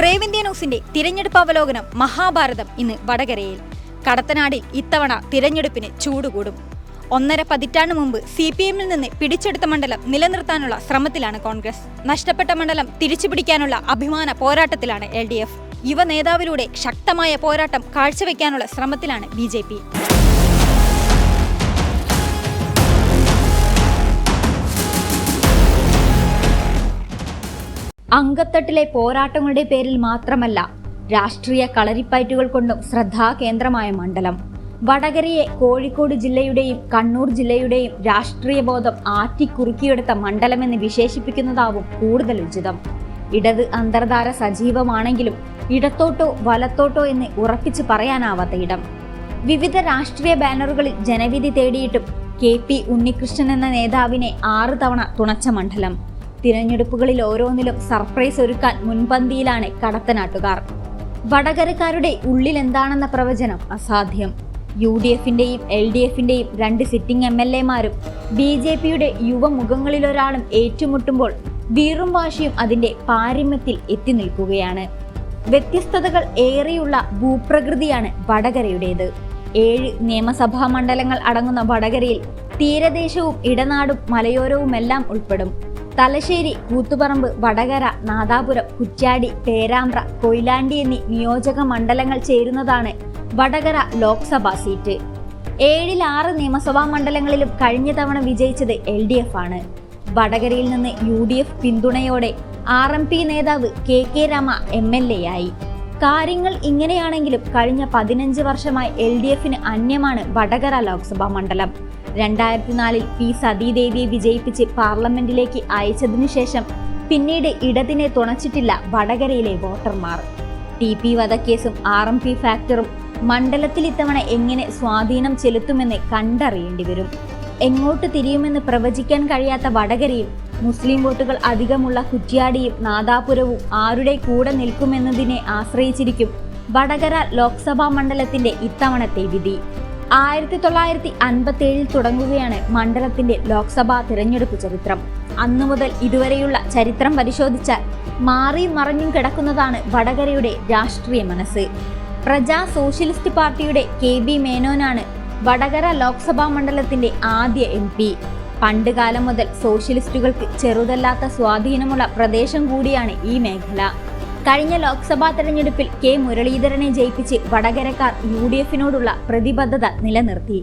Brave India ന്യൂസിന്റെ തിരഞ്ഞെടുപ്പ് അവലോകനം മഹാഭാരതം ഇന്ന് വടകരയിൽ. കടത്തനാടിൽ ഇത്തവണ തിരഞ്ഞെടുപ്പിന് ചൂടുകൂടും. ഒന്നര പതിറ്റാണ്ട് മുമ്പ് സി പി എമ്മിൽ നിന്ന് പിടിച്ചെടുത്ത മണ്ഡലം നിലനിർത്താനുള്ള ശ്രമത്തിലാണ് കോൺഗ്രസ്. നഷ്ടപ്പെട്ട മണ്ഡലം തിരിച്ചുപിടിക്കാനുള്ള അഭിമാന പോരാട്ടത്തിലാണ് എൽ ഡി എഫ്. യുവ നേതാവിലൂടെ ശക്തമായ പോരാട്ടം കാഴ്ചവെക്കാനുള്ള ശ്രമത്തിലാണ് ബി ജെ പി. അങ്കത്തട്ടിലെ പോരാട്ടങ്ങളുടെ പേരിൽ മാത്രമല്ല രാഷ്ട്രീയ കളരിപ്പയറ്റുകൾ കൊണ്ടും ശ്രദ്ധാകേന്ദ്രമായ മണ്ഡലം. വടകരയെ കോഴിക്കോട് ജില്ലയുടെയും കണ്ണൂർ ജില്ലയുടെയും രാഷ്ട്രീയ ബോധം ആറ്റിക്കുറുക്കിയെടുത്ത മണ്ഡലമെന്ന് വിശേഷിപ്പിക്കുന്നതാവും കൂടുതൽ ഉചിതം. ഇടത് അന്തർധാര സജീവമാണെങ്കിലും ഇടത്തോട്ടോ വലത്തോട്ടോ എന്ന് ഉറപ്പിച്ചു പറയാനാവാത്ത ഇടം. വിവിധ രാഷ്ട്രീയ ബാനറുകളിൽ ജനവിധി തേടിയിട്ടും കെ പി ഉണ്ണികൃഷ്ണൻ എന്ന നേതാവിനെ ആറ് തവണ തുണച്ച മണ്ഡലം. തിരഞ്ഞെടുപ്പുകളിൽ ഓരോന്നിലും സർപ്രൈസ് ഒരുക്കാൻ മുൻപന്തിയിലാണ് കടത്തനാട്ടുകാർ. വടകരക്കാരുടെ ഉള്ളിൽ എന്താണെന്ന പ്രവചനം അസാധ്യം. യു ഡി എഫിന്റെയും എൽ ഡി എഫിന്റെയും രണ്ട് സിറ്റിംഗ് എം എൽ എമാരും ബി ജെ പിയുടെ യുവമുഖങ്ങളിലൊരാളും ഏറ്റുമുട്ടുമ്പോൾ വീറും വാശിയും അതിന്റെ പാരമ്യത്തിൽ എത്തി നിൽക്കുകയാണ്. വ്യത്യസ്തതകൾ ഏറെയുള്ള ഭൂപ്രകൃതിയാണ് വടകരയുടേത്. ഏഴ് നിയമസഭാ മണ്ഡലങ്ങൾ അടങ്ങുന്ന വടകരയിൽ തീരദേശവും ഇടനാടും മലയോരവുമെല്ലാം ഉൾപ്പെടും. തലശ്ശേരി കൂത്തുപറമ്പ് വടകര നാദാപുരം കുറ്റ്യാടി പേരാമ്പ്ര കൊയിലാണ്ടി എന്നീ നിയോജക മണ്ഡലങ്ങൾ ചേരുന്നതാണ് വടകര ലോക്സഭാ സീറ്റ്. ഏഴിൽ ആറ് നിയമസഭാ മണ്ഡലങ്ങളിലും കഴിഞ്ഞ തവണ വിജയിച്ചത് എൽ ഡി എഫ് ആണ്. വടകരയിൽ നിന്ന് യു ഡി എഫ് പിന്തുണയോടെ ആർ എം പി നേതാവ് K K Rema M L A ആയി. കാര്യങ്ങൾ ഇങ്ങനെയാണെങ്കിലും കഴിഞ്ഞ പതിനഞ്ച് വർഷമായി എൽ ഡി എഫിന് അന്യമാണ് വടകര ലോക്സഭാ മണ്ഡലം. രണ്ടായിരത്തി നാലിൽ പി സതീദേവിയെ വിജയിപ്പിച്ച് പാർലമെന്റിലേക്ക് അയച്ചതിനു ശേഷം പിന്നീട് ഇടതിനെ തുണച്ചിട്ടില്ല വടകരയിലെ വോട്ടർമാർ. ടി പി വധക്കേസും ആർ എം പി ഫാക്ടറും മണ്ഡലത്തിൽ ഇത്തവണ എങ്ങനെ സ്വാധീനം ചെലുത്തുമെന്ന് കണ്ടറിയേണ്ടി വരും. എങ്ങോട്ട് തിരിയുമെന്ന് പ്രവചിക്കാൻ കഴിയാത്ത വടകരയും മുസ്ലിം വോട്ടുകൾ അധികമുള്ള കുറ്റ്യാടിയും നാദാപുരവും ആരുടെ കൂടെ നിൽക്കുമെന്നതിനെ ആശ്രയിച്ചിരിക്കും വടകര ലോക്സഭാ മണ്ഡലത്തിന്റെ ഇത്തവണത്തെ വിധി. ആയിരത്തി തൊള്ളായിരത്തി അൻപത്തി ഏഴിൽ തുടങ്ങുകയാണ് മണ്ഡലത്തിന്റെ ലോക്സഭാ തിരഞ്ഞെടുപ്പ് ചരിത്രം. അന്നു മുതൽ ഇതുവരെയുള്ള ചരിത്രം പരിശോധിച്ചാൽ മാറിയും മറഞ്ഞും കിടക്കുന്നതാണ് വടകരയുടെ രാഷ്ട്രീയ മനസ്സ്. Praja socialist party K B മേനോനാണ് Vadakara Lok Sabha മണ്ഡലത്തിന്റെ ആദ്യ എം പി. പണ്ട് കാലം മുതൽ സോഷ്യലിസ്റ്റുകൾക്ക് ചെറുതല്ലാത്ത സ്വാധീനമുള്ള പ്രദേശം കൂടിയാണ് ഈ മേഖല. കഴിഞ്ഞ ലോക്സഭാ തെരഞ്ഞെടുപ്പിൽ കെ മുരളീധരനെ ജയിപ്പിച്ച് വടകരക്കാർ യു ഡി എഫിനോടുള്ള പ്രതിബദ്ധത നിലനിർത്തി.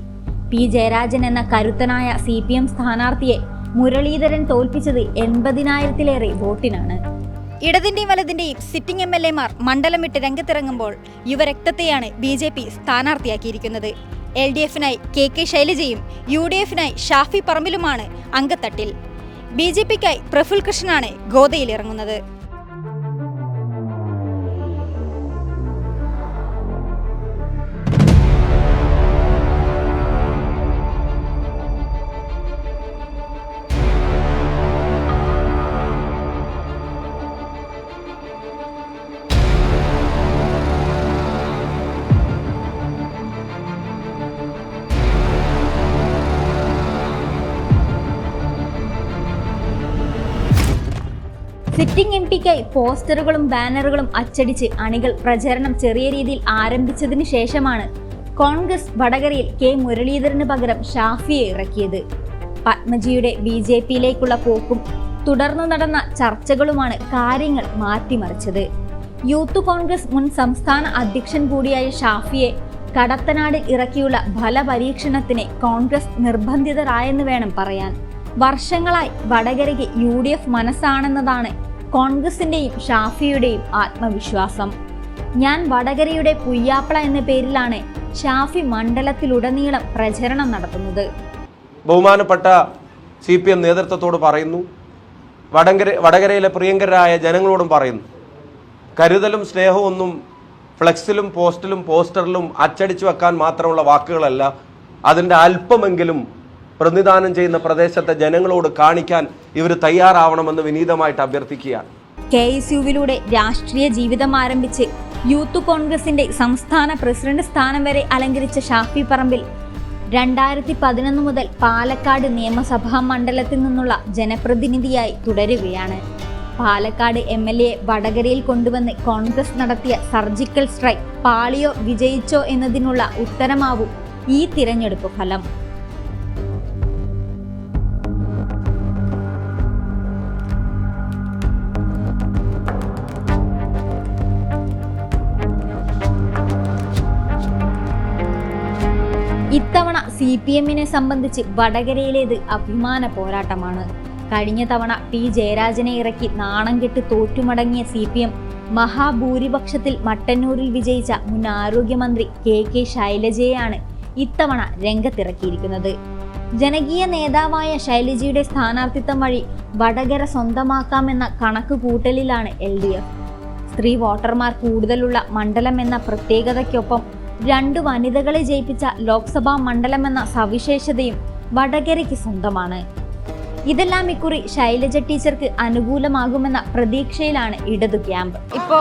പി ജയരാജൻ എന്ന കരുത്തനായ സി പി എം സ്ഥാനാർത്ഥിയെ മുരളീധരൻ തോൽപ്പിച്ചത് എൺപതിനായിരത്തിലേറെ വോട്ടിനാണ്. ഇടതിന്റെയും വലതിന്റെയും സിറ്റിംഗ് എം എൽ എമാർ മണ്ഡലം വിട്ട് രംഗത്തിറങ്ങുമ്പോൾ യുവരക്തത്തെയാണ് ബി ജെ പി സ്ഥാനാർത്ഥിയാക്കിയിരിക്കുന്നത്. എൽ ഡി എഫിനായി കെ കെ ശൈലജയും യു ഡി എഫിനായി ഷാഫി പറമ്പിലുമാണ് അങ്കത്തട്ടിൽ ബി ജെ പിക്കായി പ്രഫുൽ കൃഷ്ണനാണ് ഗോതയിലിറങ്ങുന്നത് സിറ്റിംഗ് എം പിക്കായി പോസ്റ്ററുകളും ബാനറുകളും അച്ചടിച്ച് അണികൾ പ്രചരണം ചെറിയ രീതിയിൽ ആരംഭിച്ചതിനു ശേഷമാണ് കോൺഗ്രസ് വടകരയിൽ കെ മുരളീധരന് പകരം ഷാഫിയെ ഇറക്കിയത്. പത്മജിയുടെ ബി ജെ പിയിലേക്കുള്ള പോക്കും തുടർന്നു നടന്ന ചർച്ചകളുമാണ് കാര്യങ്ങൾ മാറ്റിമറിച്ചത്. യൂത്ത് കോൺഗ്രസ് മുൻ സംസ്ഥാന അധ്യക്ഷൻ കൂടിയായ ഷാഫിയെ കടത്തനാട് ഇറക്കിയുള്ള ഫലപരീക്ഷണത്തിന് കോൺഗ്രസ് നിർബന്ധിതരായെന്ന് വേണം പറയാൻ. വർഷങ്ങളായി വടകരയ്ക്ക് യു ഡി എഫ് മനസ്സാണെന്നതാണ് കോൺഗ്രസിന്റെയും ഷാഫിയുടെയും ആത്മവിശ്വാസം. ഞാൻ വടകരയുടെ പുയ്യാപ്പള എന്ന പേരിലാണ് ഷാഫി മണ്ഡലത്തിലുടനീളം പ്രചരണം നടത്തുന്നത്. ബഹുമാനപ്പെട്ട സി പി എം നേതൃത്വത്തോട് പറയുന്നു. വടകര വടകരയിലെ പ്രിയങ്കരായ ജനങ്ങളോടും പറയുന്നു. കരുതലും സ്നേഹവും ഒന്നും ഫ്ലെക്സിലും പോസ്റ്റിലും പോസ്റ്ററിലും അച്ചടിച്ചു വെക്കാൻ മാത്രമുള്ള വാക്കുകളല്ല. അതിന്റെ അല്പമെങ്കിലും പ്രതിദാനം ചെയ്യുന്ന പ്രദേശത്തെ ജനങ്ങളോട് കാണിക്കാൻ ഇവർ തയ്യാറാവണമെന്ന് വിനീതമായിട്ട് അഭ്യർത്ഥിക്കുകയാണ്. കെ എസ് യുവിലൂടെ രാഷ്ട്രീയ ജീവിതം ആരംഭിച്ച് യൂത്ത് കോൺഗ്രസിന്റെ സംസ്ഥാന പ്രസിഡന്റ് സ്ഥാനം വരെ അലങ്കരിച്ച ഷാഫി പറമ്പിൽ രണ്ടായിരത്തി പതിനൊന്ന് മുതൽ പാലക്കാട് നിയമസഭാ മണ്ഡലത്തിൽ നിന്നുള്ള ജനപ്രതിനിധിയായി തുടരുകയാണ്. പാലക്കാട് എം എൽ എ വടകരയിൽ കൊണ്ടുവന്ന് കോൺഗ്രസ് നടത്തിയ സർജിക്കൽ സ്ട്രൈക്ക് പാളിയോ വിജയിച്ചോ എന്നതിനുള്ള ഉത്തരമാവും ഈ തിരഞ്ഞെടുപ്പ് ഫലം. പി എമ്മിനെ സംബന്ധിച്ച് വടകരയിലേത് അഭിമാന പോരാട്ടമാണ്. കഴിഞ്ഞ തവണ പി. ജയരാജനെ ഇറക്കി നാണം കെട്ട് തോറ്റുമടങ്ങിയ സി പി എം മഹാഭൂരിപക്ഷത്തിൽ മട്ടന്നൂരിൽ വിജയിച്ച മുൻ ആരോഗ്യമന്ത്രി കെ. കെ. ശൈലജയെയാണ് ഇത്തവണ രംഗത്തിറക്കിയിരിക്കുന്നത്. ജനകീയ നേതാവായ ശൈലജയുടെ സ്ഥാനാർത്ഥിത്വം വഴി വടകര സ്വന്തമാക്കാമെന്ന കണക്ക് കൂട്ടലിലാണ് എൽ ഡി എഫ്. സ്ത്രീ വോട്ടർമാർ കൂടുതലുള്ള മണ്ഡലം എന്ന പ്രത്യേകതയ്ക്കൊപ്പം രണ്ട് വനിതകളെ ജയിപ്പിച്ച ലോക്സഭാ മണ്ഡലമെന്ന സവിശേഷതയും വടകരയ്ക്ക് സ്വന്തമാണ്. ഇതെല്ലാം ഇക്കുറി ശൈലജ ടീച്ചർക്ക് അനുകൂലമാകുമെന്ന പ്രതീക്ഷയിലാണ് ഇടതു ക്യാമ്പ്. ഇപ്പോ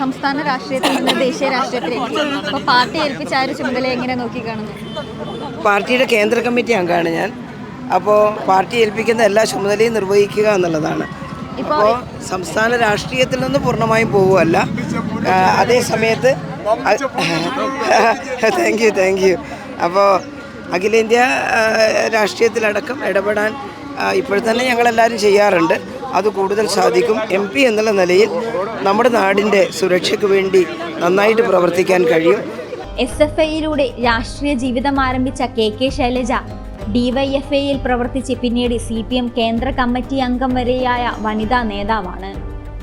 സംസ്ഥാന രാഷ്ട്രീയത്തിൽ നിന്ന് ദേശീയ രാഷ്ട്രീയത്തിലേക്ക് അപ്പോൾ പാർട്ടി ഏൽപ്പിച്ച ആ ഒരു ചുമതല എങ്ങനെ നോക്കിക്കാണുന്നു പാർട്ടിയുടെ കേന്ദ്ര കമ്മിറ്റി അംഗമാണ് ഞാൻ. അപ്പോൾ പാർട്ടി ഏൽപ്പിക്കുന്ന എല്ലാ ചുമതലയും നിർവഹിക്കുക എന്നുള്ളതാണ്. ഇപ്പോ സംസ്ഥാന രാഷ്ട്രീയത്തിൽ നിന്ന് പൂർണമായും പോകുമല്ല അതേ സമയത്ത് താങ്ക് യു താങ്ക് യു അപ്പോൾ അഖിലേന്ത്യാ രാഷ്ട്രീയത്തിലടക്കം ഇടപെടാൻ ഇപ്പോഴത്തന്നെ ഇപ്പോൾ തന്നെ ഞങ്ങളെല്ലാവരും ചെയ്യാറുണ്ട്. അത് കൂടുതൽ സാധിക്കും. എം പി എന്നുള്ള നിലയിൽ നമ്മുടെ നാടിന്റെ സുരക്ഷയ്ക്ക് വേണ്ടി നന്നായിട്ട് പ്രവർത്തിക്കാൻ കഴിയും. എസ് എഫ് ഐയിലൂടെ രാഷ്ട്രീയ ജീവിതം ആരംഭിച്ച കെ കെ ശൈലജ ഡിവൈഎഫ്ഐയിൽ പ്രവർത്തിച്ച് പിന്നീട് സി പി എം കേന്ദ്ര കമ്മിറ്റി അംഗം വരെയായ വനിതാ നേതാവാണ്.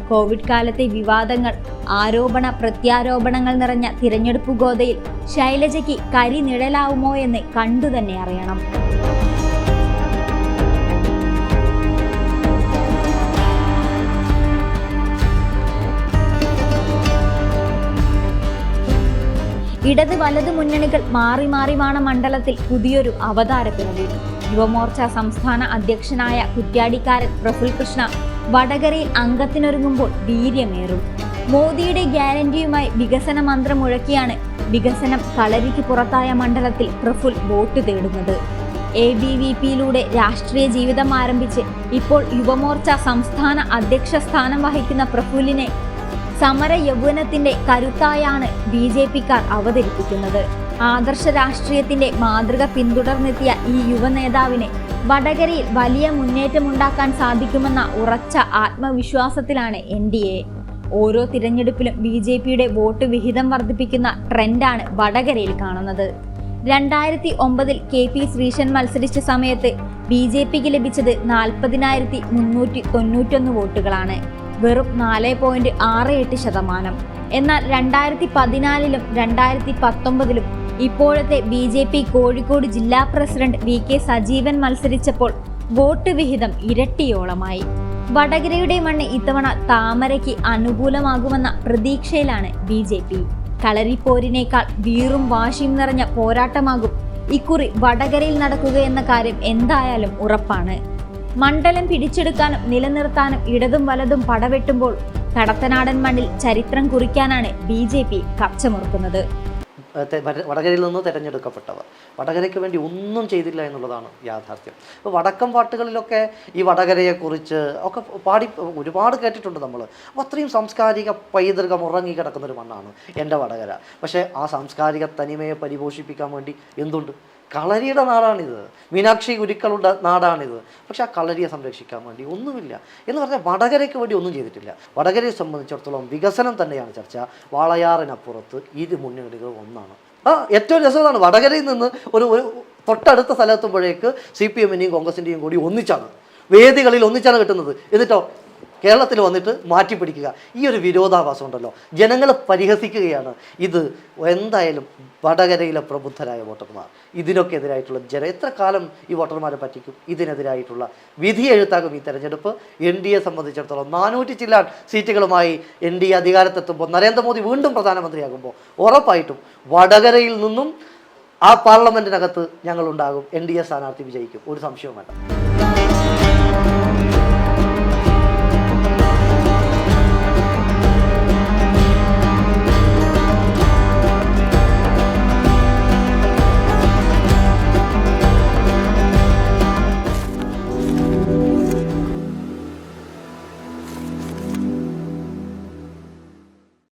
കോവിഡ് കാലത്തെ വിവാദങ്ങൾ ആരോപണ പ്രത്യാരോപണങ്ങൾ നിറഞ്ഞ തിരഞ്ഞെടുപ്പ് ഗോതയിൽ ശൈലജയ്ക്ക് കരി നിഴലാവുമോ എന്ന് കണ്ടു തന്നെ അറിയണം. ഇടത് വലത് മുന്നണികൾ മാറി മാറി വാണ മണ്ഡലത്തിൽ പുതിയൊരു അവതാര പിറവി യുവമോർച്ച സംസ്ഥാന അധ്യക്ഷനായ കുറ്റ്യാടിക്കാരൻ പ്രഫുൽ കൃഷ്ണ വടകരയിൽ അംഗത്തിനൊരുങ്ങുമ്പോൾ വീര്യമേറും. മോദിയുടെ ഗ്യാരണ്ടിയുമായി വികസന മന്ത്രം മുഴക്കിയാണ് വികസനം കളരിക്ക് പുറത്തായ മണ്ഡലത്തിൽ പ്രഫുൽ വോട്ട് തേടുന്നത്. എ ബി വി പിയിലൂടെ രാഷ്ട്രീയ ജീവിതം ആരംഭിച്ച് ഇപ്പോൾ യുവമോർച്ച സംസ്ഥാന അധ്യക്ഷ സ്ഥാനം വഹിക്കുന്ന പ്രഫുലിനെ സമര യൗവനത്തിന്റെ കരുത്തായാണ് ബി ജെ പിക്കാർ അവതരിപ്പിക്കുന്നത്. ആദർശ രാഷ്ട്രീയത്തിന്റെ മാതൃക പിന്തുടർന്നെത്തിയ ഈ യുവ നേതാവിന് വടകരയിൽ വലിയ മുന്നേറ്റമുണ്ടാക്കാൻ സാധിക്കുമെന്ന ഉറച്ച ആത്മവിശ്വാസത്തിലാണ് എൻ ഡി എ. ഓരോ തിരഞ്ഞെടുപ്പിലും ബി ജെ പിയുടെ വോട്ട് വിഹിതം വർദ്ധിപ്പിക്കുന്ന ട്രെൻഡാണ് വടകരയിൽ കാണുന്നത്. രണ്ടായിരത്തി ഒമ്പതിൽ കെ പി ശ്രീശൻ മത്സരിച്ച സമയത്ത് ബി ജെ പിക്ക് ലഭിച്ചത് നാൽപ്പതിനായിരത്തി മുന്നൂറ്റി തൊണ്ണൂറ്റൊന്ന് വോട്ടുകളാണ്. വെറും നാല് പോയിന്റ് ആറ് എട്ട് ശതമാനം. എന്നാൽ രണ്ടായിരത്തി പതിനാലിലും രണ്ടായിരത്തി പത്തൊമ്പതിലും ഇപ്പോഴത്തെ ബി ജെ പി കോഴിക്കോട് ജില്ലാ പ്രസിഡന്റ് വി കെ സജീവൻ മത്സരിച്ചപ്പോൾ വോട്ട് വിഹിതം ഇരട്ടിയോളമായി. വടകരയുടെ മണ്ണ് ഇത്തവണ താമരയ്ക്ക് അനുകൂലമാകുമെന്ന പ്രതീക്ഷയിലാണ് ബി ജെ പി. കളരിപ്പോരിനേക്കാൾ വീറും വാശിയും നിറഞ്ഞ പോരാട്ടമാകും ഇക്കുറി വടകരയിൽ നടക്കുകയെന്ന കാര്യം എന്തായാലും ഉറപ്പാണ്. മണ്ഡലം പിടിച്ചെടുക്കാനും നിലനിർത്താനും ഇടതും വലതും പടവെട്ടുമ്പോൾ കടത്തനാടൻ മണ്ണിൽ ചരിത്രം കുറിക്കാനാണ് ബി ജെ പി കച്ചമുറുക്കുന്നത് വടകരയിൽ നിന്ന് തിരഞ്ഞെടുക്കപ്പെട്ടവർ. വടകരയ്ക്ക് വേണ്ടി ഒന്നും ചെയ്തില്ല എന്നുള്ളതാണ് യാഥാർത്ഥ്യം. അപ്പോൾ വടക്കം പാട്ടുകളിലൊക്കെ ഈ വടകരയെക്കുറിച്ച് ഒക്കെ പാടി ഒരുപാട് കേട്ടിട്ടുണ്ട് നമ്മൾ അപ്പോൾ അത്രയും സാംസ്കാരിക പൈതൃകം ഉറങ്ങി കിടക്കുന്ന ഒരു മണ്ണാണ് എന്റെ വടകര. പക്ഷേ ആ സാംസ്കാരിക തനിമയെ പരിപോഷിപ്പിക്കാൻ വേണ്ടി എന്തുണ്ട്? കളരിയുടെ നാടാണിത്. മീനാക്ഷി ഗുരുക്കളുടെ നാടാണിത്. പക്ഷെ ആ കളരിയെ സംരക്ഷിക്കാൻ വേണ്ടി ഒന്നുമില്ല. എന്ന് പറഞ്ഞാൽ വടകരയ്ക്ക് വേണ്ടി ഒന്നും ചെയ്തിട്ടില്ല. വടകരയെ സംബന്ധിച്ചിടത്തോളം വികസനം തന്നെയാണ് ചർച്ച. വാളയാറിനപ്പുറത്ത് ഇരു മുന്നണികൾ ഒന്നാണ്. ആ ഏറ്റവും രസമാണ്. വടകരയിൽ നിന്ന് ഒരു ഒരു തൊട്ടടുത്ത സ്ഥലത്തുമ്പോഴേക്ക് സി പി എമ്മിന്റെയും കോൺഗ്രസിന്റെയും കൂടി ഒന്നിച്ചാണ്. വേദികളിൽ ഒന്നിച്ചാണ് കിട്ടുന്നത്. എന്നിട്ടോ കേരളത്തിൽ വന്നിട്ട് മാറ്റി പിടിക്കുക ഈ ഒരു വിരോധാഭാസം ഉണ്ടല്ലോ. ജനങ്ങൾ പരിഹസിക്കുകയാണ്. ഇത് എന്തായാലും വടകരയിലെ പ്രബുദ്ധരായ വോട്ടർമാർ. ഇതിനൊക്കെ എതിരായിട്ടുള്ള ജന എത്ര കാലം ഈ വോട്ടർമാരെ പറ്റിക്കും? ഇതിനെതിരായിട്ടുള്ള വിധി എഴുത്താകും ഈ തെരഞ്ഞെടുപ്പ്. എൻ ഡി എ സംബന്ധിച്ചിടത്തോളം നാനൂറ്റി ചില്ലാൻ സീറ്റുകളുമായി എൻ ഡി എ അധികാരത്തെത്തുമ്പോൾ നരേന്ദ്രമോദി വീണ്ടും പ്രധാനമന്ത്രിയാകുമ്പോൾ ഉറപ്പായിട്ടും വടകരയിൽ നിന്നും ആ പാർലമെന്റിനകത്ത് ഞങ്ങളുണ്ടാകും. എൻ ഡി എ സ്ഥാനാർത്ഥി വിജയിക്കും. ഒരു സംശയവും വേണ്ട